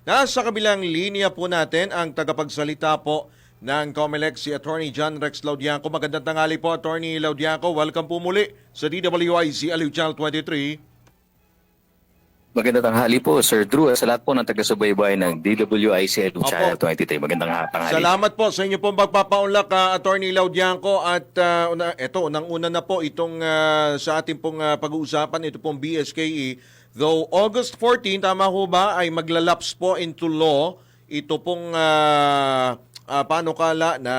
Nasa kabilang linya po natin ang tagapagsalita po ng COMELEC si Attorney John Rex Laudianco. Magandang tanghali po Attorney Laudianco. Welcome po muli sa DWIC Aliw Channel 23. Magandang tanghali po, Sir Drew. Sa lahat po ng taga-subaybay ng DWIC Opo. Channel 23. Magandang ha- tanghali. Salamat po sa inyo pong pagpapaunlak, ah, Attorney Laudianco. At ah, una, eto, unang-una na po itong ah, sa ating pong ah, pag-uusapan, ito pong BSKE. Though August 14, tama ho ba, ay maglalaps po into law ito pong ah, ah, panukala na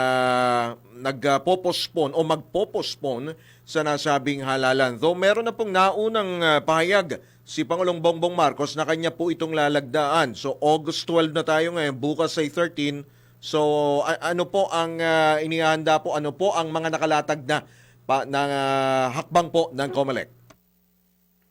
nagpo-postpone o magpo-postpone sa nasabing halalan. Though meron na pong naunang ah, pahayag si Pangulong Bongbong Marcos na kanya po itong lalagdaan. So August 12 na tayo ngayon, bukas ay 13. So ano po ang ah, inihanda po, ano po ang mga nakalatag na pa, na ah, hakbang po ng COMELEC?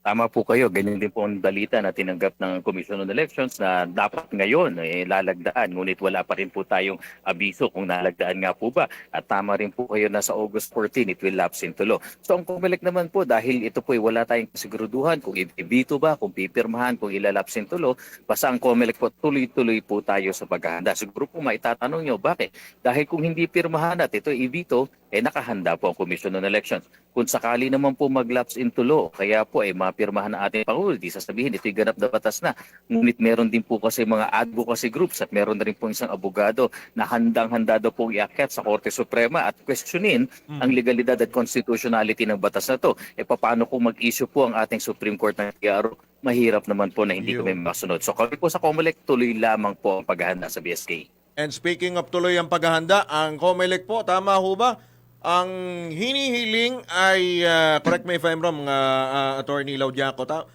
Tama po kayo. Ganyan din po ang balita na tinanggap ng Commission on Elections na dapat ngayon eh, lalagdaan. Ngunit wala pa rin po tayong abiso kung nalagdaan nga po ba. At tama rin po kayo na sa August 14 it will lapse into law. So ang COMELEC naman po dahil ito po ay wala tayong kasiguruduhan kung ibito ba, kung pipirmahan, kung ilalapse into law, basta ang COMELEC po tuloy-tuloy po tayo sa paghahanda. Siguro po maitatanong nyo, bakit? Dahil kung hindi pirmahan at ito ibito, eh nakahanda po ang Commission on Elections. Kung sakali naman po mag-lapse into law, kaya po ay mapirmahan ng ating Pangulo, di sasabihin ito'y ganap na batas na. Ngunit meron din po kasi mga advocacy groups at meron na rin po isang abogado na handang-handa daw pong iakyat sa Korte Suprema at questionin ang legalidad at constitutionality ng batas na to. E paano kung mag-issue po ang ating Supreme Court ng TRO? Mahirap naman po na hindi Yun. kami masunod. So kami po sa COMELEC, tuloy lamang po ang paghahanda sa BSK. And speaking of tuloy ang paghahanda, ang COMELEC po, tama ho ba? Ang hinihiling ay, ah, correct me if I'm wrong, ah, ah, Attorney Laudiaco, ta-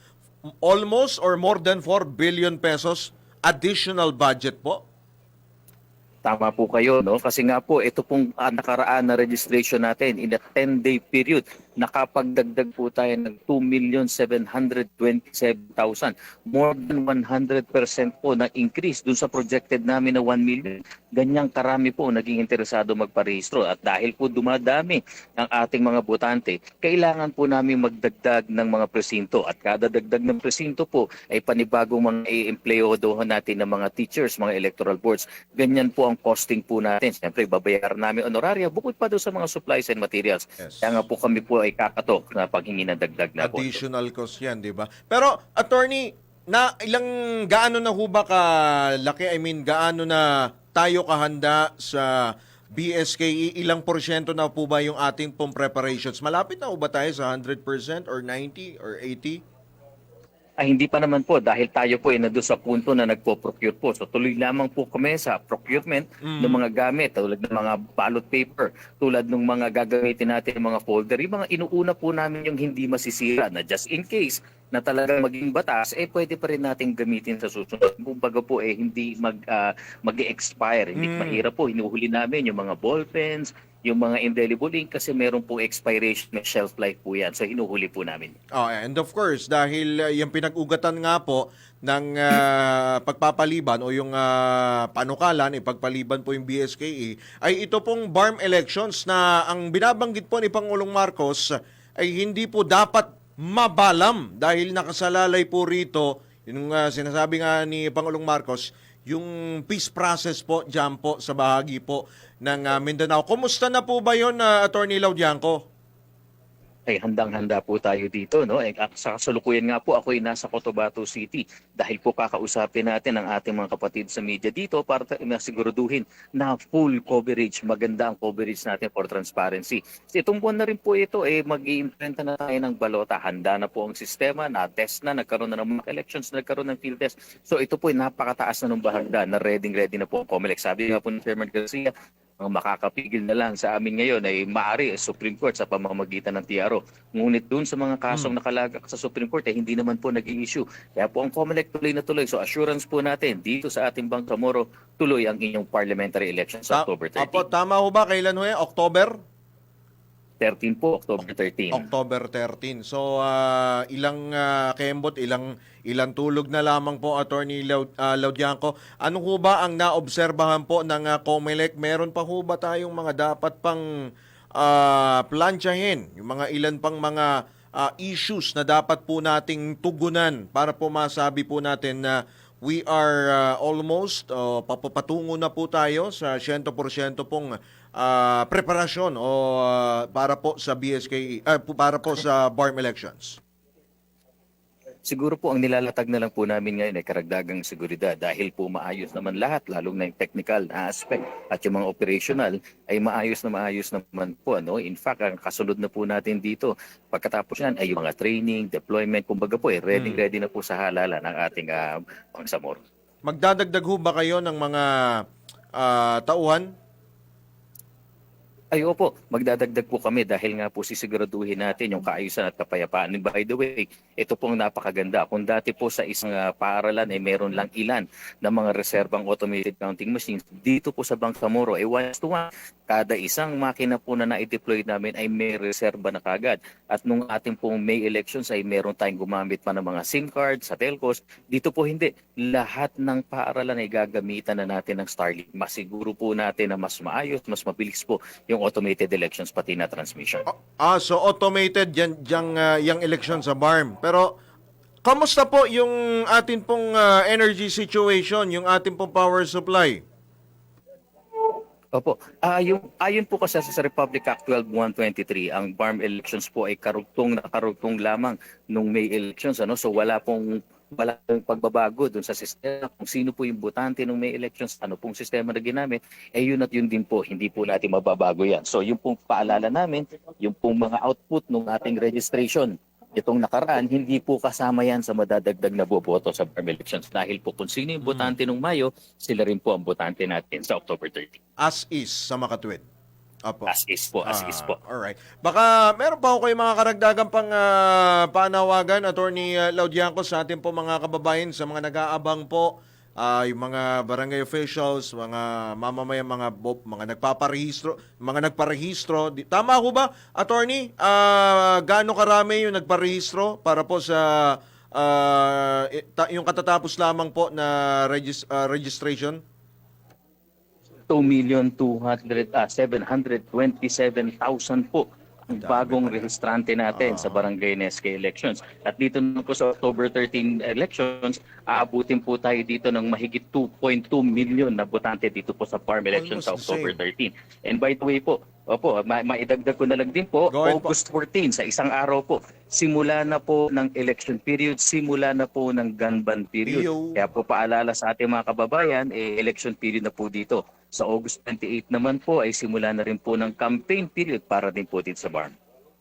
almost or more than 4 billion pesos additional budget po? Tama po kayo, no? Kasi nga po, ito pong ah, nakaraan na registration natin in a 10-day period, nakapagdagdag po tayo ng 2,727,000. More than 100% po na increase dun sa projected namin na 1 million. Ganyang karami po naging interesado magparehistro. At dahil po dumadami ang ating mga botante, kailangan po namin magdagdag ng mga presinto. At kada dagdag ng presinto po ay panibagong mga i-employodohan natin ng mga teachers, mga electoral boards. Ganyan po ang costing po natin. Siyempre, babayaran namin honoraria bukod pa doon sa mga supplies and materials. Yes. Kaya nga po kami po ay kakatok na paghingi ng dagdag na. Additional cost yan, di ba? Pero, Attorney, na ilang gaano na ho ba kalaki? I mean, gaano na tayo kahanda sa BSKE? Ilang porsyento na po ba yung ating pong preparations? Malapit na ho ba tayo sa 100% or 90 or 80? Ay hindi pa naman po dahil tayo po ay nandun sa punto na nagpo-procure po. So tuloy lamang po kami sa procurement ng mga gamit tulad ng mga ballot paper, tulad ng mga gagamitin natin mga folder. Yung mga inuuna po namin yung hindi masisira na just in case na talagang maging batas, eh pwede pa rin natin gamitin sa susunod. Kumbaga po eh hindi mag, ah, mag-expire. Hindi Mm. mahirap po. Hinuhuli namin yung mga ball pens, yung mga indelible ink kasi meron po expiration, may shelf life po yan. So hinuhuli po namin. Oh, and of course, dahil uh, yung pinag-ugatan nga po ng uh, pagpapaliban o yung uh, panukalan, ipagpaliban po yung BSKE, ay ito pong BARM elections na ang binabanggit po ni Pangulong Marcos ay hindi po dapat mabalam dahil nakasalalay po rito, yung uh, sinasabi nga ni Pangulong Marcos, yung peace process po dyan po sa bahagi po ng uh, Mindanao. Kumusta na po ba yun, uh, Attorney Laudianco? Ay handang-handa po tayo dito. No? Eh, ak- sa kasalukuyan nga po, ako ay nasa Cotabato City dahil po kakausapin natin ang ating mga kapatid sa media dito para masiguraduhin na full coverage, maganda ang coverage natin for transparency. Itong buwan na rin po ito, eh, mag-i-imprenta na tayo ng balota. Handa na po ang sistema, na-test na, nagkaroon na ng mga elections, nagkaroon ng field test. So ito po ay napakataas na ng bahagda na ready-ready na po ang COMELEC. Sabi nga po ni Chairman Garcia, ang makakapigil na lang sa amin ngayon ay maaari ang Supreme Court sa pamamagitan ng TRO. Ngunit dun sa mga kasong nakalagak sa Supreme Court, eh, hindi naman po naging issue. Kaya po ang COMELEC tuloy na tuloy. So assurance po natin dito sa ating Bangkamoro, tuloy ang inyong parliamentary election sa Ta- October 13. Apo, tama ho ba? Kailan ho yan? October? 13 po, October 13. October 13. So, ah, ilang ah, kembot, ilang ilang tulog na lamang po, Attorney Laud, ah, Laudianco. Ano ho ba ang naobserbahan po ng uh, COMELEC? Meron pa ho ba tayong mga dapat pang ah, plansyahin? Yung mga ilan pang mga ah, issues na dapat po nating tugunan para po masabi po natin na we are uh, almost uh, papapatungo na po tayo sa 100% pong uh, preparasyon o uh, para po sa BSK uh, para po sa BARM elections. Siguro po ang nilalatag na lang po namin ngayon ay karagdagang seguridad dahil po maayos naman lahat, lalong na yung technical na aspect at yung mga operational ay maayos na maayos naman po. Ano? In fact, ang kasunod na po natin dito, pagkatapos yan ay yung mga training, deployment, kumbaga po, eh, ready, Hmm. ready na po sa halalan ng ating uh, pangsamor. Magdadagdag ho ba kayo ng mga uh, tauhan? Ay opo, magdadagdag po kami dahil nga po sisiguraduhin natin yung kaayusan at kapayapaan. And by the way, ito pong napakaganda. Kung dati po sa isang ah, paaralan ay meron lang ilan na mga reserbang automated counting machines, dito po sa Bangsamoro ay one to one. Kada isang makina po na na-deploy namin ay may reserba na kagad. At nung ating pong May elections ay meron tayong gumamit pa ng mga SIM card sa telcos. Dito po hindi. Lahat ng paaralan ay gagamitan na natin ng Starlink. Masiguro po natin na mas maayos, mas mabilis po yung automated elections pati na transmission. Ah, so automated yan yang uh, yang election sa BARM. Pero kamusta po yung atin pong uh, energy situation, yung atin pong power supply? Opo. Ah, yung ayon po kasi sa Republic Act 12123, ang BARM elections po ay karugtong na karugtong lamang nung May elections ano. So wala pong wala pong pagbabago dun sa sistema kung sino po yung botante nung May elections, ano pong sistema na ginamit, eh yun at yun din po, hindi po natin mababago yan. So yung pong paalala namin, yung pong mga output ng ating registration, itong nakaraan, hindi po kasama yan sa madadagdag na boboto sa BARM elections. Dahil po kung sino yung botante nung Mayo, sila rin po ang botante natin sa October 30. As is sa Makatwid. Apo. As is po, as is po. Ah, alright. Baka meron pa ako kayo mga karagdagang pang ah, panawagan, Attorney uh, Laudiaco, sa ating po mga kababayan, sa mga nag-aabang po, ah, yung mga barangay officials, mga mamamayan, mga bo- mga nagpaparehistro, mga nagparehistro. Di- Tama ko ba, Attorney? Ah, gaano karami yung nagparehistro para po sa ah, ta- yung katatapos lamang po na regis- ah, registration? 2,200,000 ah, 727,000 po ang bagong rehistrante natin sa Barangay Nesque elections. At dito naman po sa October 13 elections, aabutin po tayo dito ng mahigit 2.2 million na botante dito po sa farm elections sa October 13. And by the way po, opo, ma- maidagdag ko na lang din po, Go ahead po. August 14 sa isang araw po, simula na po ng election period, simula na po ng gun ban period. Kaya po paalala sa ating mga kababayan, eh, election period na po dito. Sa August 28 naman po ay simula na rin po ng campaign period para din po dito sa BARM.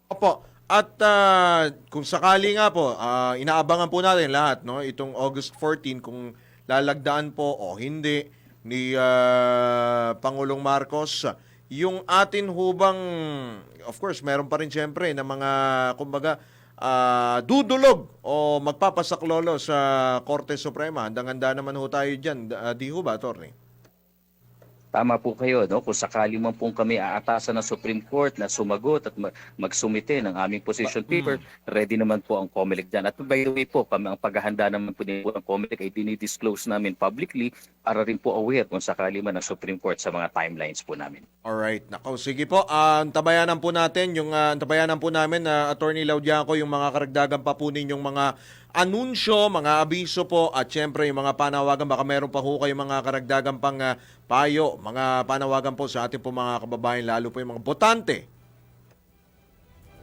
Opo. At ah, kung sakali nga po, ah, inaabangan po natin lahat, no? Itong August 14 kung lalagdaan po o hindi ni ah, Pangulong Marcos yung atin hubang of course, meron pa rin siyempre na mga kumbaga ah, dudulog o magpapasaklolo sa Korte Suprema. Handang-handa naman ho tayo diyan, uh, di ho ba, attorney? Tama po kayo, no? Kung sakali man pong kami aatasan ng Supreme Court na sumagot at ma- magsumite ng aming position paper, ready naman po ang COMELEC dyan. At by the way po, kami ang paghahanda naman po din po ng COMELEC ay dinidisclose namin publicly para rin po aware kung sakali man ang Supreme Court sa mga timelines po namin. Alright, nako sige po. Ah, antabayanan po natin yung uh, antabayanan po namin na Attorney Laudiaco yung mga karagdagan pa po ninyong mga anunsyo, mga abiso po at syempre yung mga panawagan baka meron pa ho kayong mga karagdagan pang ah, payo, mga panawagan po sa ating po mga kababayan lalo po yung mga botante.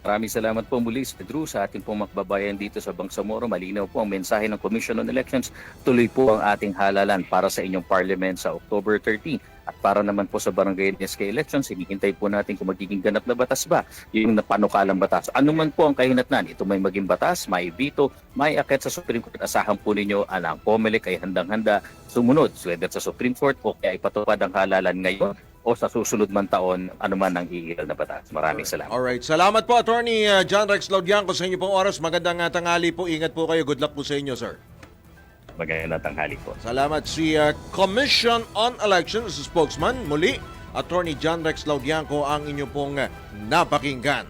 Maraming salamat po muli sa Drew sa ating pong makbabayan dito sa Bangsamoro. Malinaw po ang mensahe ng Commission on Elections. Tuloy po ang ating halalan para sa inyong parliament sa October 13. At para naman po sa Barangay NSK elections, hinihintay po natin kung magiging ganap na batas ba yung napanukalang batas. Ano man po ang kahinatnan, ito may maging batas, may veto, may akit sa Supreme Court. Asahan po ninyo ang COMELEC ay handang-handa sumunod, whether sa Supreme Court o kaya ipatupad ang halalan ngayon o sa susunod man taon, ano man ang iiral na batas. Maraming salamat. Alright, salamat po Attorney ah, John Rex Laudiaco sa inyo pong oras. Magandang ah, tanghali po. Ingat po kayo. Good luck po sa inyo, sir. Magandang tanghali po. Salamat si uh, Commission on Elections spokesman muli Attorney John Rex Laudianco ang inyo pong uh, napakinggan.